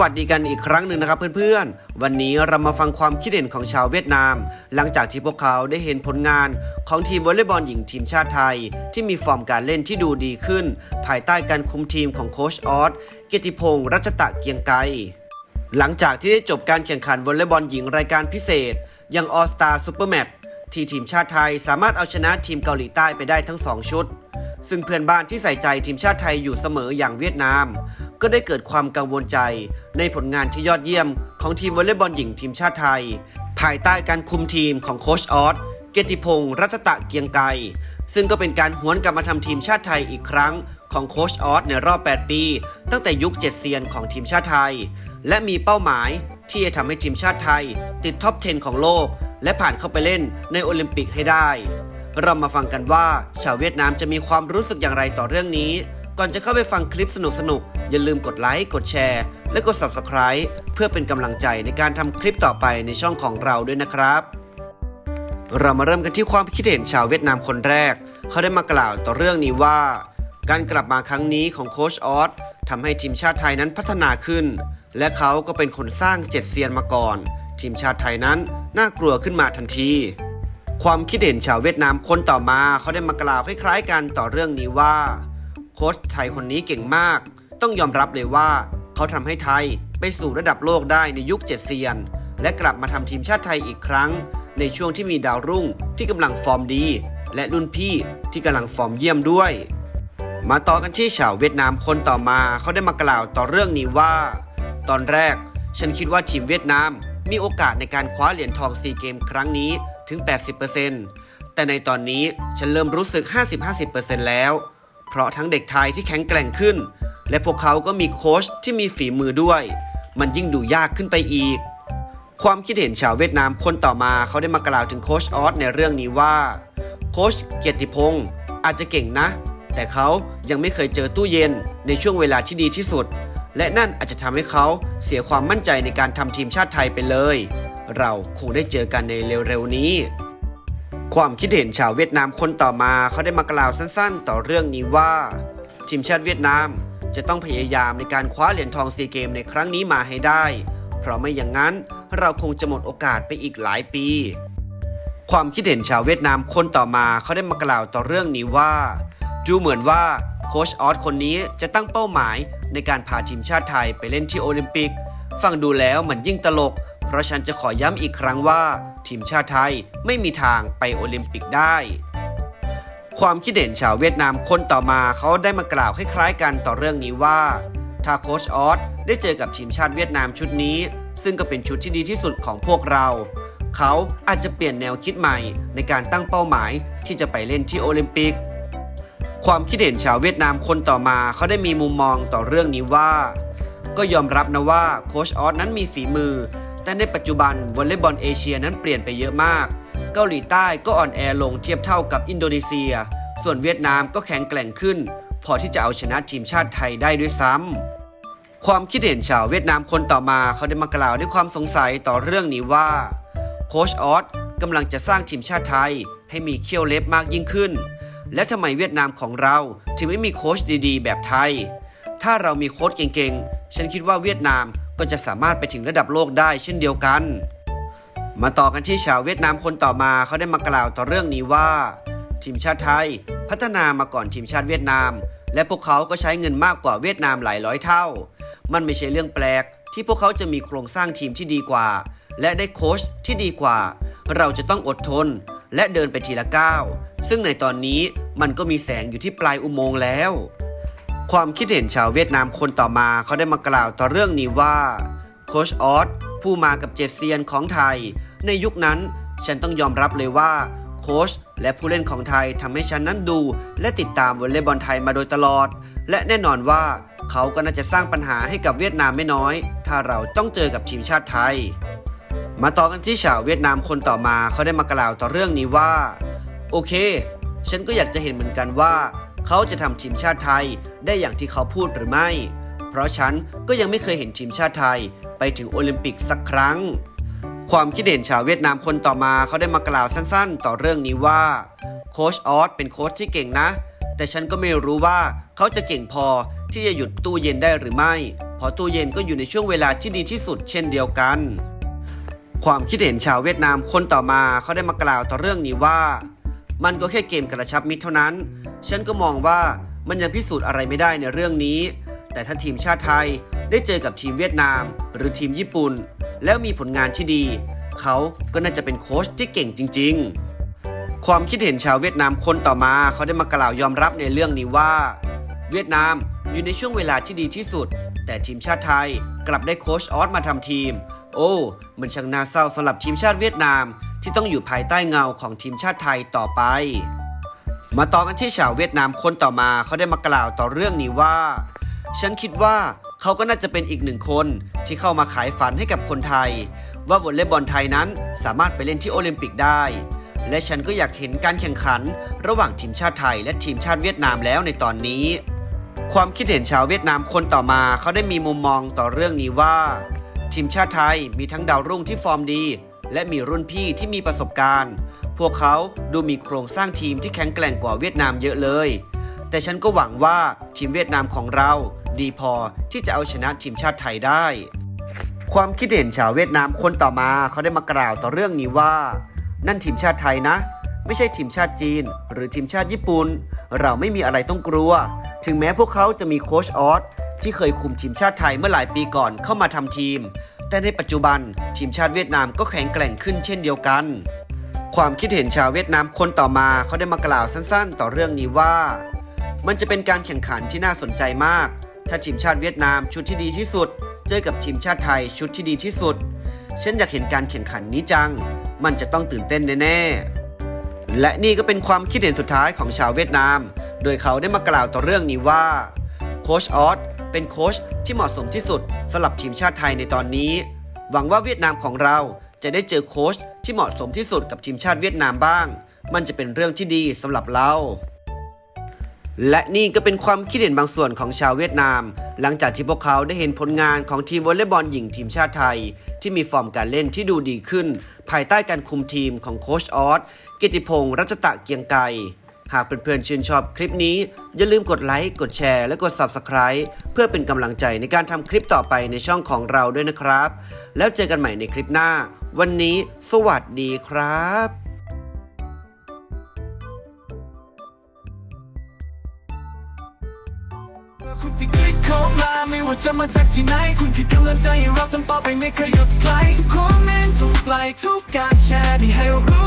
วัสดีกันอีกครั้งหนึ่งนะครับเพื่อนๆ วันนี้เรามาฟังความคิดเห็นของชาวเวียดนาม หลังจากที่พวกเขาได้เห็นผลงานของทีมวอลเลย์บอลหญิงทีมชาติไทย ที่มีฟอร์มการเล่นที่ดูดีขึ้น ภายใต้การคุมทีมของโค้ชออสเกียรติพงษ์รัชตะเกียงไกรหลังจากที่ได้จบการแข่งขันวอลเลย์บอลหญิงรายการพิเศษ ยังออสตาซูเปอร์แมตที่ทีมชาติไทยสามารถเอาชนะทีมเกาหลีใต้ไปได้ทั้ง 2 ชุด ซึ่งเพื่อนบ้านที่ใส่ใจทีมชาติไทยอยู่เสมออย่างเวียดนาม ก็ได้เกิดความกังวลใจ ในผลงานที่ยอดเยี่ยมของทีมวอลเลย์บอลหญิงทีมชาติไทย ภายใต้การคุมทีมของโคชออสเกติพงษ์รัชตะเกียงไกรซึ่งก็เป็นการหวนกลับมาทำทีมชาติไทยอีกครั้ง ของโคชออสในรอบ 8 ปี ตั้งแต่ยุคเจ็ดเซียนของทีมชาติไทย และมีเป้าหมายที่จะทำให้ทีมชาติไทย ติดท็อป 10 ของโลก และผ่านเข้าไปเล่นในโอลิมปิกให้ได้ เรามาฟังกันว่าชาวเวียดนามจะมีความรู้สึกอย่างไรต่อเรื่องนี้ ก่อนจะเข้าไปฟังคลิปสนุกๆอย่าลืมกดไลค์กดแชร์ และกด Subscribe เพื่อเป็นกำลังใจในการทำคลิปต่อไปในช่องของเราด้วยนะครับ เรามาเริ่มกันที่ความคิดเห็นชาวเวียดนามคนแรก เขาได้มากล่าวต่อเรื่องนี้ว่า การกลับมาครั้งนี้ของโค้ชออสทำให้ทีมชาติไทยนั้นพัฒนาขึ้น และเขาก็เป็นคนสร้างเจ็ดเซียนมาก่อน ทีมชาติไทยนั้นน่ากลัวขึ้นมาทันทีความคิดเห็นชาวเวียดนามคนต่อมาเขาได้มากล่าวคล้ายๆกันต่อเรื่องนี้ว่า โค้ชไทยคนนี้เก่งมาก ต้องยอมรับเลยว่า เขาทำให้ไทยไปสู่ระดับโลกได้ในยุคเจ็ดเซียน และกลับมาทำทีมชาติไทยอีกครั้ง ในช่วงที่มีดาวรุ่งที่กำลังฟอร์มดี และรุ่นพี่ที่กำลังฟอร์มเยี่ยมด้วย มาต่อกันที่ชาวเวียดนามคนต่อมาเขาได้มากล่าวต่อเรื่องนี้ว่า ตอนแรกฉันคิดว่าทีมเวียดนามมีโอกาสในการคว้าเหรียญทองซีเกมครั้งนี้ถึง 80%แต่ในตอนนี้ฉันเริ่มรู้สึก 50-50%แล้ว เพราะทั้งเด็กไทยที่แข็งแกร่งขึ้น และพวกเขาก็มีโค้ชที่มีฝีมือด้วย มันยิ่งดูยากขึ้นไปอีก ความคิดเห็นชาวเวียดนามคนต่อมาเขาได้มากล่าวถึงโค้ชออสในเรื่องนี้ว่า โค้ชเกียรติพงศ์อาจจะเก่งนะ แต่เขายังไม่เคยเจอตู้เย็นในช่วงเวลาที่ดีที่สุด และนั่นอาจจะทำให้เขาเสียความมั่นใจในการทำทีมชาติไทยไปเลย เราคงได้เจอกันในเร็วๆนี้ ความคิดเห็นชาวเวียดนามคนต่อมาเขาได้มากล่าวสั้นๆ ต่อเรื่องนี้ว่า ทีมชาติเวียดนามจะต้องพยายามในการคว้าเหรียญทองซีเกมในครั้งนี้มาให้ได้ เพราะไม่อย่างนั้นเราคงจะหมดโอกาสไปอีกหลายปี ความคิดเห็นชาวเวียดนามคนต่อมาเขาได้มากล่าวต่อเรื่องนี้ว่า ดูเหมือนว่าโค้ชออสคนนี้จะตั้งเป้าหมายในการพาทีมชาติไทยไปเล่นที่โอลิมปิก ฟังดูแล้วมันยิ่งตลก ราะฉันจะขอย้ำอีกครั้งว่า ทีมชาติไทยไม่มีทางไปโอลิมปิกได้ ความคิดเห็นชาวเวียดนามคนต่อมาเขาได้มากล่าวคล้ายๆกันต่อเรื่องนี้ว่า ถ้าโค้ชออสได้เจอกับทีมชาติเวียดนามชุดนี้ ซึ่งก็เป็นชุดที่ดีที่สุดของพวกเรา เขาอาจจะเปลี่ยนแนวคิดใหม่ในการตั้งเป้าหมายที่จะไปเล่นที่โอลิมปิก ความคิดเห็นชาวเวียดนามคนต่อมาเขาได้มีมุมมองต่อเรื่องนี้ว่า ก็ยอมรับนะว่าโค้ชออสนั้นมีฝีมือ แต่ในปัจจุบันวอลเลย์บอลเอเชียนั้นเปลี่ยนไปเยอะมาก เกาหลีใต้ก็อ่อนแอลงเทียบเท่ากับอินโดนีเซีย ส่วนเวียดนามก็แข็งแกร่งขึ้น พอที่จะเอาชนะทีมชาติไทยได้ด้วยซ้ำความคิดเห็นชาวเวียดนามคนต่อมาเขาได้มากล่าวด้วยความสงสัยต่อเรื่องนี้ว่าโค้ชออสกำลังจะสร้างทีมชาติไทย ให้มีเขี้ยวเล็บมากยิ่งขึ้น และทำไมเวียดนามของเราถึงไม่มีโค้ชดีๆ แบบไทย ถ้าเรามีโค้ชเก่งๆ ฉันคิดว่าเวียดนาม ก็จะสามารถไปถึงระดับโลกได้เช่นเดียวกัน มาต่อกันที่ชาวเวียดนามคนต่อมาเขาได้มากล่าวต่อเรื่องนี้ว่า ทีมชาติไทย พัฒนามาก่อนทีมชาติเวียดนาม และพวกเขาก็ใช้เงินมากกว่าเวียดนามหลายร้อยเท่า มันไม่ใช่เรื่องแปลก ที่พวกเขาจะมีโครงสร้างทีมที่ดีกว่า และได้โค้ชที่ดีกว่า เราจะต้องอดทน และเดินไปทีละก้าวซึ่งในตอนนี้มันก็มีแสงอยู่ที่ปลายอุโมงค์แล้ว ความคิดเห็นชาวเวียดนามคนต่อมาเขาได้มากล่าวต่อเรื่องนี้ว่าโคชออสผู้มากับเจดเซียนของไทย ในยุคนั้นฉันต้องยอมรับเลยว่าโค้ชและผู้เล่นของไทยทำให้ฉันนั้นดู และติดตามวอลเลย์บอลไทยมาโดยตลอด และแน่นอนว่าเขาก็น่าจะสร้างปัญหาให้กับเวียดนามไม่น้อย ถ้าเราต้องเจอกับทีมชาติไทย มาต่อกันที่ชาวเวียดนามคนต่อมาเขาได้มากล่าวต่อเรื่องนี้ว่า โอเค ฉันก็อยากจะเห็นเหมือนกันว่า เขาจะทำทีมชาติไทยได้อย่างที่เขาพูดหรือไม่ เพราะฉันก็ยังไม่เคยเห็นทีมชาติไทยไปถึงโอลิมปิกสักครั้ง ความคิดเห็นชาวเวียดนามคนต่อมาเขาได้มากล่าวสั้นๆ ต่อเรื่องนี้ว่า โค้ชออสเป็นโค้ชที่เก่งนะ แต่ฉันก็ไม่รู้ว่าเขาจะเก่งพอที่จะหยุดตู้เย็นได้หรือไม่ เพราะตู้เย็นก็อยู่ในช่วงเวลาที่ดีที่สุดเช่นเดียวกัน ความคิดเห็นชาวเวียดนามคนต่อมาเขาได้มากล่าวต่อเรื่องนี้ว่า มันก็แค่เกมกระชับมิตรเท่านั้น ฉันก็มองว่ามันยังพิสูจน์อะไรไม่ได้ในเรื่องนี้ แต่ถ้าทีมชาติไทยได้เจอกับทีมเวียดนาม หรือทีมญี่ปุ่น แล้วมีผลงานที่ดี เขาก็น่าจะเป็นโค้ชที่เก่งจริง ๆ ความคิดเห็นชาวเวียดนามคนต่อมา เขาได้มากล่าวยอมรับในเรื่องนี้ว่า เวียดนามอยู่ในช่วงเวลาที่ดีที่สุด แต่ทีมชาติไทยกลับได้โค้ชออสมาทำทีม โอ้ มันช่างน่าเศร้าสำหรับทีมชาติเวียดนาม ที่ต้องอยู่ภายใต้เงาของทีมชาติไทยต่อไป มาต่อกันที่ชาวเวียดนามคนต่อมาเขาได้มากล่าวต่อเรื่องนี้ว่า ฉันคิดว่าเขาก็น่าจะเป็นอีกหนึ่งคนที่เข้ามาขายฝันให้กับคนไทย ว่าวอลเลย์บอลไทยนั้นสามารถไปเล่นที่โอลิมปิกได้ และฉันก็อยากเห็นการแข่งขัน ระหว่างทีมชาติไทย และทีมชาติเวียดนามแล้วในตอนนี้ ความคิดเห็นชาวเวียดนามคนต่อมาเขาได้มีมุมมองต่อเรื่องนี้ว่าทีมชาติไทยมีทั้งดาวรุ่งที่ฟอร์มดี และมีรุ่นพี่ที่มีประสบการณ์ พวกเขาดูมีโครงสร้างทีมที่แข็งแกร่งกว่าเวียดนามเยอะเลย แต่ฉันก็หวังว่าทีมเวียดนามของเรา ดีพอที่จะเอาชนะทีมชาติไทยได้ ความคิดเห็นชาวเวียดนามคนต่อมาเขาได้มากล่าวต่อเรื่องนี้ว่า นั่นทีมชาติไทยนะ ไม่ใช่ทีมชาติจีน หรือทีมชาติญี่ปุ่นเราไม่มีอะไรต้องกลัว ถึงแม้พวกเขาจะมีโค้ชออสที่เคยคุมทีมชาติไทยเมื่อหลายปีก่อนเข้ามาทำทีม แต่ในปัจจุบันทีมชาติเวียดนามก็แข็งแกร่งขึ้นเช่นเดียวกัน ความคิดเห็นชาวเวียดนามคนต่อมาเขาได้มากล่าวสั้นๆ ต่อเรื่องนี้ว่า มันจะเป็นการแข่งขันที่น่าสนใจมาก ถ้าทีมชาติเวียดนามชุดที่ดีที่สุด เจอกับทีมชาติไทยชุดที่ดีที่สุดฉันอยากเห็นการแข่งขันนี้จัง มันจะต้องตื่นเต้นแน่ๆ และนี่ก็เป็นความคิดเห็นสุดท้ายของชาวเวียดนาม โดยเขาได้มากล่าวต่อเรื่องนี้ว่า โค้ชออส เป็นโค้ชที่เหมาะสมที่สุดสำหรับทีมชาติไทยในตอนนี้ หวังว่าเวียดนามของเราจะได้เจอโค้ชที่เหมาะสมที่สุดกับทีมชาติเวียดนามบ้าง มันจะเป็นเรื่องที่ดีสำหรับเรา และนี่ก็เป็นความคิดเห็นบางส่วนของชาวเวียดนาม หลังจากที่พวกเขาได้เห็นผลงานของทีมวอลเลย์บอลหญิงทีมชาติไทย ที่มีฟอร์มการเล่นที่ดูดีขึ้น ภายใต้การคุมทีมของโค้ชออสกิติพงษ์รัชตะเกียงไกร หากเพื่อนๆชื่นชอบคลิปนี้ อย่าลืมกดไลค์ กดแชร์ และกด Subscribe เพื่อเป็นกำลังใจในการทำคลิปต่อไปในช่องของเราด้วยนะครับ แล้วเจอกันใหม่ในคลิปหน้า วันนี้สวัสดีครับคุณที่คลิกเข้ามาไม่ว่าจะมาจากที่ไหน คุณคือกำลังใจให้เราทำต่อไปไม่เคยหยุดไกลทุกคอมเมนต์ทุกไลค์ทุกการแชร์ที่ให้เรา